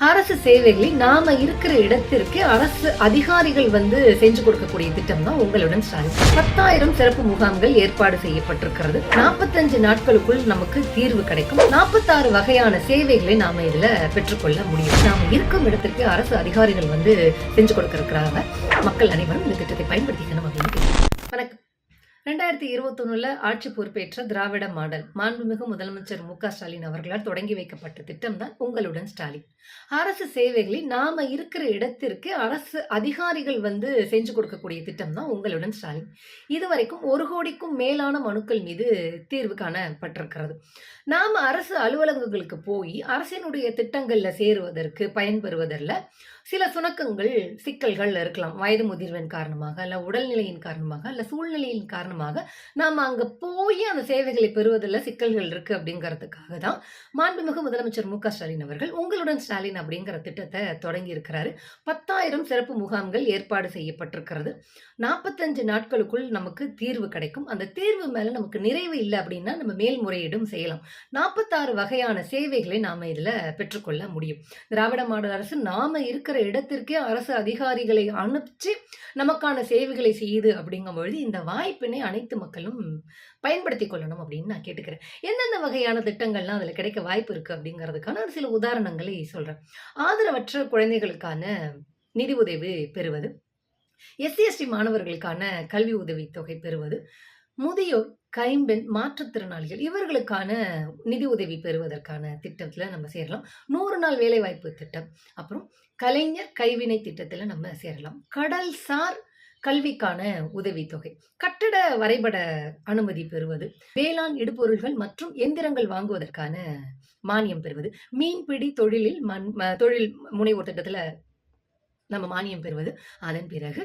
அரசு சேவைகளை நாம இருக்கிற இடத்திற்கு அரசு அதிகாரிகள் வந்து செஞ்சு கொடுக்கக்கூடிய திட்டம் தான் உங்களுடன் ஸ்டாலின் பத்தாயிரம் சிறப்பு முகாம்கள் ஏற்பாடு செய்யப்பட்டிருக்கிறது. நாற்பத்தஞ்சு நாட்களுக்குள் நமக்கு தீர்வு கிடைக்கும். நாற்பத்தாறு வகையான சேவைகளை நாம இதுல பெற்றுக்கொள்ள முடியும். நாம இருக்கும் இடத்திற்கு அரசு அதிகாரிகள் வந்து செஞ்சு கொடுக்க இருக்கிறாங்க மக்கள் அனைவரும் இந்த திட்டத்தை பயன்படுத்திக்கணும் அப்படின்னு வணக்கம். ரெண்டாயிரத்தி இருபத்தொன்னுல ஆட்சி பொறுப்பேற்ற திராவிட மாடல் மாண்புமிகு முதலமைச்சர் மு ஸ்டாலின் அவர்களால் தொடங்கி வைக்கப்பட்ட திட்டம் தான் உங்களுடன் ஸ்டாலின். அரசு சேவைகளை நாம இருக்கிற இடத்திற்கு அரசு அதிகாரிகள் வந்து செஞ்சு கொடுக்கக்கூடிய திட்டம் தான் உங்களுடன் ஸ்டாலின். இதுவரைக்கும் ஒரு கோடிக்கும் மேலான மனுக்கள் மீது தீர்வு காணப்பட்டிருக்கிறது. நாம அரசு அலுவலகங்களுக்கு போய் அரசினுடைய திட்டங்கள்ல சேருவதற்கு பயன்பெறுவதில் சில சுணக்கங்கள் சிக்கல்கள் இருக்கலாம். வயது முதிர்வின் காரணமாக அல்ல உடல்நிலையின் காரணமாக அல்ல சூழ்நிலையின் காரணமாக நாம் அங்க போய் அந்த சேவைகளை பெறுவதில் சிக்கல்கள் இருக்கு அப்படிங்கிறதுக்காக தான் மாண்புமிகு முதலமைச்சர் மு க ஸ்டாலின் அவர்கள் உங்களுடன் ஸ்டாலின் அப்படிங்கிற திட்டத்தை தொடங்கி இருக்கிறாரு பத்தாயிரம் சிறப்பு முகாம்கள் ஏற்பாடு செய்யப்பட்டிருக்கிறது. நாற்பத்தஞ்சு நாட்களுக்குள் நமக்கு தீர்வு கிடைக்கும். அந்த தீர்வு மேல நமக்கு நிறைவு இல்லை அப்படின்னா நம்ம மேல்முறையீடும் செய்யலாம். நாற்பத்தாறு வகையான சேவைகளை நாம இதில் பெற்றுக்கொள்ள முடியும். திராவிட மாடல் அரசு நாம இருக்கிற இடத்திற்கே அரசு அதிகாரிகளை அனுப்பிச்சு நமக்கான சேவைகளை செய்யுது அப்படிங்கும் பொழுது இந்த வாய்ப்பினை அனைத்து மக்களும் பயன்படுத்தி கொள்ளணும் அப்படின்னு நான் கேட்டுக்கிறேன். எந்தெந்த வகையான திட்டங்கள்லாம் அதில் கிடைக்க வாய்ப்பு இருக்கு அப்படிங்கிறதுக்கான ஒரு சில உதாரணங்களை சொல்கிறேன் ஆதரவற்ற குழந்தைகளுக்கான நிதி உதவி பெறுவது எஸ்சி எஸ்டி மாணவர்களுக்கான கல்வி உதவித்தொகை பெறுவது முதியோர் கைம்பெண் மாற்றுத்திறனாளிகள் இவர்களுக்கான நிதி உதவி பெறுவதற்கான திட்டத்தில் நம்ம சேரலாம். நூறு நாள் வேலைவாய்ப்பு திட்டம் அப்புறம் கலைஞர் கைவினை திட்டத்தில் நம்ம சேரலாம். கடல்சார் கல்விக்கான உதவித்தொகை. கட்டட வரைபட அனுமதி பெறுவது வேளாண் இடுபொருள்கள் மற்றும் எந்திரங்கள் வாங்குவதற்கான மானியம் பெறுவது மீன்பிடி தொழிலில் மண் ம- தொழில் முனைவோர் திட்டத்தில் நம்ம மானியம் பெறுவது. அதன் பிறகு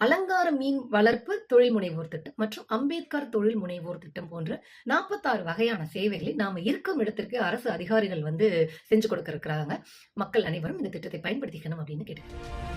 அலங்கார மீன் வளர்ப்பு தொழில் முனைவோர் திட்டம் மற்றும் அம்பேத்கர் தொழில் முனைவோர் திட்டம் போன்ற நாற்பத்தாறு வகையான சேவைகளை நாம் இருக்கும் இடத்திற்கு அரசு அதிகாரிகள் வந்து செஞ்சு கொடுக்க இருக்கிறாங்க மக்கள் அனைவரும் இந்த திட்டத்தை பயன்படுத்திக்கணும் அப்படின்னு கேட்டு